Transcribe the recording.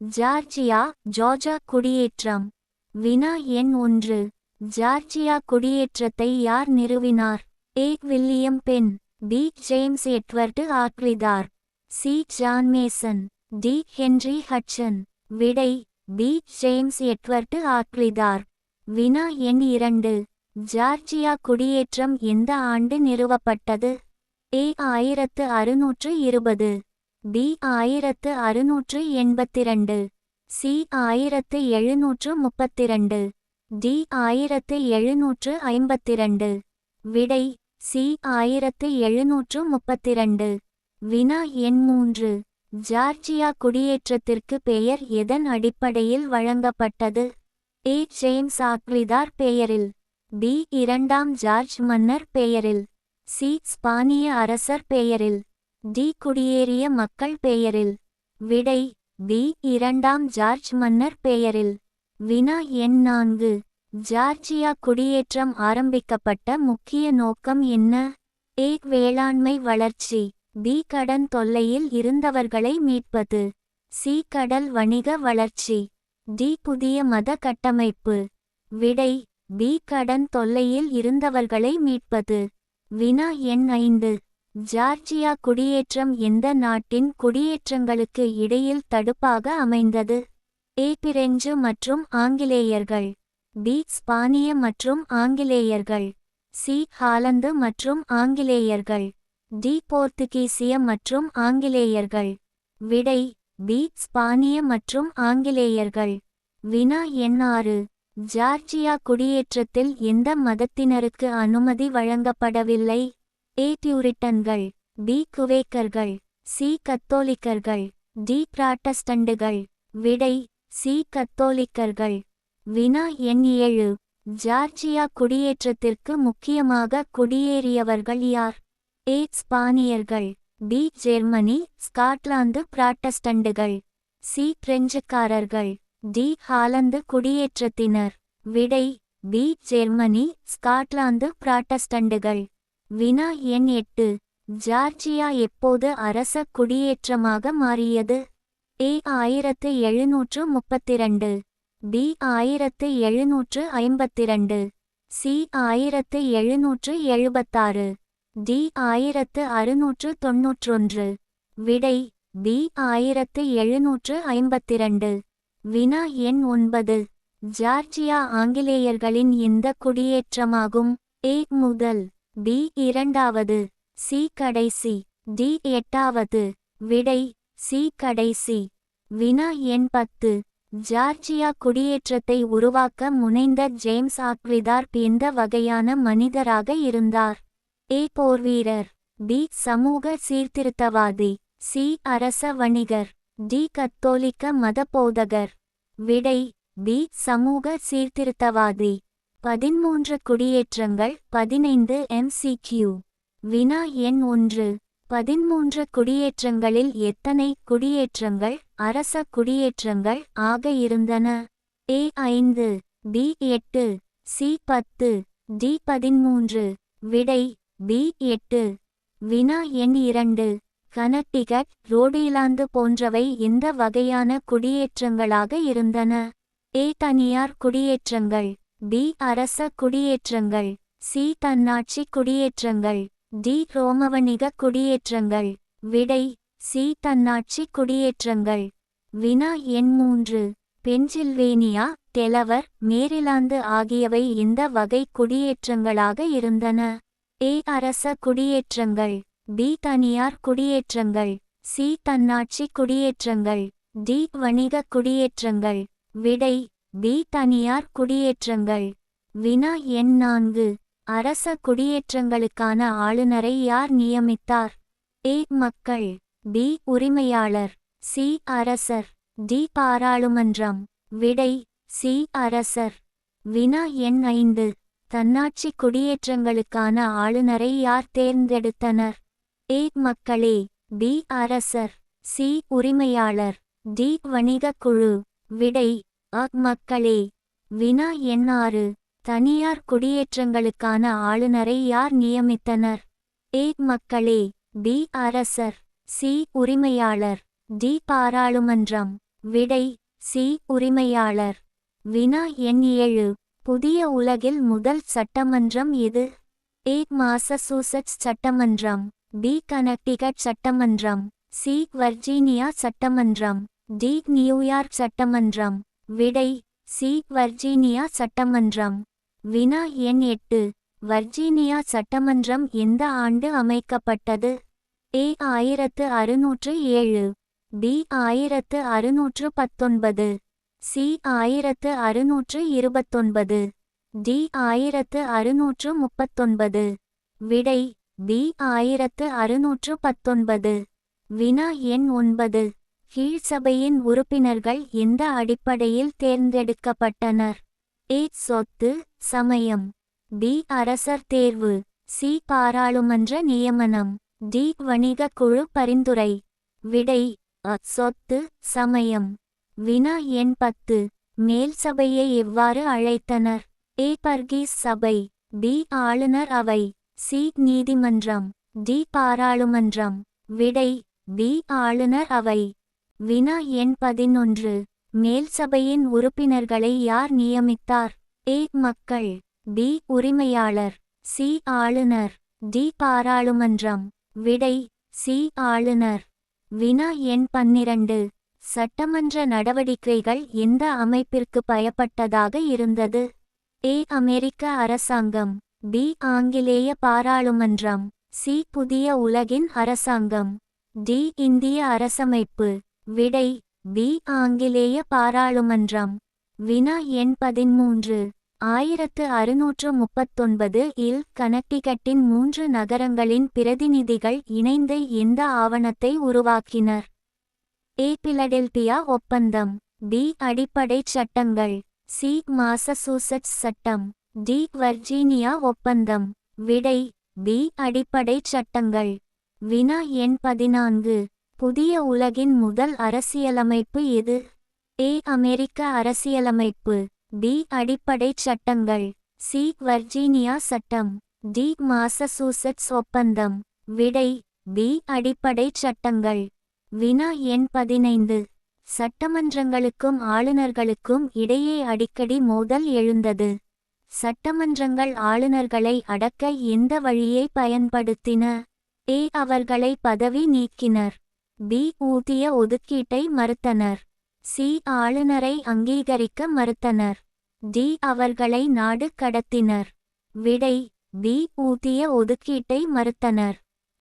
Georgia ஜார்ஜா குடியேற்றம். வினா எண் ஒன்று. ஜார்ஜியா குடியேற்றத்தை யார் நிறுவினார்? A. William Penn. B. James Edward Oglethorpe C. John Mason D. Henry Hudson. விடை பி. ஜேம்ஸ் எட்வர்டு ஆக்ரிதார் வினா எண் இரண்டு. ஜார்ஜியா குடியேற்றம் எந்த ஆண்டு நிறுவப்பட்டது? ஏ. ஆயிரத்து அறுநூற்று இருபது. பி ஆயிரத்து அறுநூற்று எண்பத்திரண்டு சி ஆயிரத்து எழுநூற்று முப்பத்திரண்டு டி ஆயிரத்து எழுநூற்று ஐம்பத்திரண்டு. விடை சி ஆயிரத்து எழுநூற்று முப்பத்திரண்டு. வினா எண் மூன்று ஜார்ஜியா குடியேற்றத்திற்கு பெயர் எதன் அடிப்படையில் வழங்கப்பட்டது? ஏ ஜேம்ஸ் ஆக்ரிதார் பெயரில் பி இரண்டாம் ஜார்ஜ் மன்னர் பெயரில் சி ஸ்பானிய அரசர் பெயரில். தி குடியேறிய மக்கள் பெயரில். விடை பி இரண்டாம் ஜார்ஜ் மன்னர் பெயரில். வினா எண் நான்கு. ஜார்ஜியா குடியேற்றம் ஆரம்பிக்கப்பட்ட முக்கிய நோக்கம் என்ன? ஏ. வேளாண்மை வளர்ச்சி. பி. கடன் தொல்லையில் இருந்தவர்களை மீட்பது. சி. கடல் வணிக வளர்ச்சி. டி. புதிய மத கட்டமைப்பு. விடை பி. கடன் தொல்லையில் இருந்தவர்களை மீட்பது. வினா எண் ஐந்து. ஜார்ஜியா குடியேற்றம் எந்த நாட்டின் குடியேற்றங்களுக்கு இடையில் தடுப்பாக அமைந்தது? ஏ பிரெஞ்சு மற்றும் ஆங்கிலேயர்கள் பி ஸ்பானிய மற்றும் ஆங்கிலேயர்கள் சி ஹாலந்து மற்றும் ஆங்கிலேயர்கள் டி போர்த்துகீசிய மற்றும் ஆங்கிலேயர்கள். விடை பி ஸ்பானிய மற்றும் ஆங்கிலேயர்கள். வினா எண் ஆறு. ஜார்ஜியா குடியேற்றத்தில் எந்த மதத்தினருக்கு அனுமதி வழங்கப்படவில்லை? ஏ பியூரிட்டன்கள் பி குவேக்கர்கள் சி கத்தோலிக்கர்கள் டி பிராட்டஸ்டண்டுகள் விடை சி கத்தோலிக்கர்கள். வினா எண் ஏழு. ஜார்ஜியா குடியேற்றத்திற்கு முக்கியமாக குடியேறியவர்கள் யார்? ஏ ஸ்பானியர்கள் பி ஜெர்மனி ஸ்காட்லாந்து பிராட்டஸ்டண்டுகள். சி பிரெஞ்சுக்காரர்கள் டி ஹாலந்து குடியேற்றத்தினர். விடை பி ஜெர்மனி ஸ்காட்லாந்து பிராட்டஸ்டண்டுகள். வினா எண் எட்டு. ஜார்ஜியா எப்போது அரச குடியேற்றமாக மாறியது? ஏ ஆயிரத்து எழுநூற்று முப்பத்திரண்டு. பி ஆயிரத்து எழுநூற்று ஐம்பத்திரண்டு. சி ஆயிரத்து எழுநூற்று எழுபத்தாறு. டி ஆயிரத்து அறுநூற்று தொன்னூற்றொன்று. விடை பி ஆயிரத்து எழுநூற்று ஐம்பத்திரண்டு. வினா எண் ஒன்பது. ஜார்ஜியா ஆங்கிலேயர்களின் இந்த குடியேற்றமாகும்? ஏ முதல். பி இரண்டாவது சி கடைசி டி எட்டாவது விடை சி கடைசி. வினா எண் பத்து ஜார்ஜியா குடியேற்றத்தை உருவாக்க முனைந்த ஜேம்ஸ் ஆக்விதார் எந்த வகையான மனிதராக இருந்தார். ஏ போர்வீரர் பி சமூக சீர்திருத்தவாதி சி அரச வணிகர் டி கத்தோலிக்க மதபோதகர் விடை பி சமூக சீர்திருத்தவாதி. பதிமூன்று குடியேற்றங்கள் பதினைந்து எம்சிக்யூ வினா எண் ஒன்று. பதிமூன்று குடியேற்றங்களில் எத்தனை குடியேற்றங்கள் அரச குடியேற்றங்கள் ஆக இருந்தன? ஏ ஐந்து பி எட்டு சி பத்து டி பதிமூன்று விடை பி எட்டு. வினா எண் இரண்டு. கனட்டிகட் ரோடிலாந்து போன்றவை இந்த வகையான குடியேற்றங்களாக இருந்தன. ஏ தனியார் குடியேற்றங்கள். பி அரச குடியேற்றங்கள் சி தன்னாட்சி குடியேற்றங்கள் டி ரோமவணிக குடியேற்றங்கள் விடை சி தன்னாட்சி குடியேற்றங்கள். வினா எண் மூன்று. பென்சில்வேனியா டெலவர் மேரிலாந்து ஆகியவை இந்த வகை குடியேற்றங்களாக இருந்தன. ஏ அரச குடியேற்றங்கள் பி தனியார் குடியேற்றங்கள் சி தன்னாட்சி குடியேற்றங்கள் டி வணிக குடியேற்றங்கள். விடை பி தனியார் குடியேற்றங்கள். வினா எண் நான்கு. அரச குடியேற்றங்களுக்கான ஆளுநரை யார் நியமித்தார்? ஏ. மக்கள். பி. உரிமையாளர். சி. அரசர். டி. பாராளுமன்றம். விடை சி. அரசர். வினா எண் ஐந்து. தன்னாட்சி குடியேற்றங்களுக்கான ஆளுநரை யார் தேர்ந்தெடுத்தனர்? ஏ. மக்களே. பி. அரசர். சி. உரிமையாளர். டி. வணிக குழு. விடை மக்களே வினா எண் ஆறு தனியார் குடியேற்றங்களுக்கான ஆளுநரை யார் நியமித்தனர்? ஏ மக்களே பி அரசர். சி உரிமையாளர். டி பாராளுமன்றம். விடை சி உரிமையாளர். வினா எண் ஏழு. புதிய உலகில் முதல் சட்டமன்றம் எது ஏ மாசசூசெட்ஸ் சட்டமன்றம். பி கனக்டிகட் சட்டமன்றம். சி வர்ஜீனியா சட்டமன்றம். டி நியூயார்க் சட்டமன்றம். விடை சி. வர்ஜீனியா சட்டமன்றம். வினா எண் எட்டு. வர்ஜீனியா சட்டமன்றம் எந்த ஆண்டு அமைக்கப்பட்டது? ஏ. ஆயிரத்து அறுநூற்று ஏழு. பி. ஆயிரத்து அறுநூற்று பத்தொன்பது. சி. ஆயிரத்து அறுநூற்று இருபத்தொன்பது. டி. ஆயிரத்து அறுநூற்று முப்பத்தொன்பது. விடை பி. ஆயிரத்து அறுநூற்று பத்தொன்பது. வினா எண் ஒன்பது. கீழ்சபையின் உறுப்பினர்கள் எந்த அடிப்படையில் தேர்ந்தெடுக்கப்பட்டனர்? ஏ. சொத்து சமயம். பி. அரசர் தேர்வு. சி. பாராளுமன்ற நியமனம். டி. வணிக குழு பரிந்துரை. விடை அ. சொத்து சமயம். வினா எண் பத்து. மேல் சபையை எவ்வாறு அழைத்தனர்? ஏ. பர்கீஸ் சபை. பி. ஆளுநர் அவை. சி. நீதிமன்றம். டி. பாராளுமன்றம். விடை பி. ஆளுநர் அவை. வினா எண் பதினொன்று. மேல் சபையின் உறுப்பினர்களை யார் நியமித்தார்? ஏ. மக்கள். பி. உரிமையாளர். சி. ஆளுநர். டி. பாராளுமன்றம். விடை சி. ஆளுநர். வினா எண் பன்னிரண்டு. சட்டமன்ற நடவடிக்கைகள் எந்த அமைப்பிற்கு பயப்பட்டதாக இருந்தது? ஏ. அமெரிக்க அரசாங்கம். பி. ஆங்கிலேய பாராளுமன்றம். சி. புதிய உலகின் அரசாங்கம். டி. இந்திய அரசமைப்பு. விடை பி ஆங்கிலேய பாராளுமன்றம். வினா எண் பதிமூன்று ஆயிரத்து அறுநூற்று முப்பத்தொன்பது இல் கனக்டிகட்டின் மூன்று நகரங்களின் பிரதிநிதிகள் இணைந்து இந்த ஆவணத்தை உருவாக்கினர். ஏ பிலடெல்பியா ஒப்பந்தம். பி அடிப்படைச் சட்டங்கள். சி மாசசூசெட்ஸ் சட்டம். டி வர்ஜீனியா ஒப்பந்தம். விடை பி அடிப்படைச் சட்டங்கள். வினா எண் பதினான்கு. புதிய உலகின் முதல் அரசியலமைப்பு எது? ஏ. அமெரிக்க அரசியலமைப்பு. பி. அடிப்படைச் சட்டங்கள். சி. வர்ஜீனியா சட்டம். டி. மாசசூசெட்ஸ் ஒப்பந்தம். விடை பி. அடிப்படைச் சட்டங்கள். வினா எண் பதினைந்து. சட்டமன்றங்களுக்கும் ஆளுநர்களுக்கும் இடையே அடிக்கடி மோதல் எழுந்தது. சட்டமன்றங்கள் ஆளுநர்களை அடக்க எந்த வழியை பயன்படுத்தின? ஏ. அவர்களை பதவி நீக்கினர். பி ஊதிய ஒதுக்கீட்டை மறுத்தனர். சி ஆளுநரை அங்கீகரிக்க மறுத்தனர். டி அவர்களை நாடு கடத்தினர். விடை பி ஊதிய ஒதுக்கீட்டை மறுத்தனர்.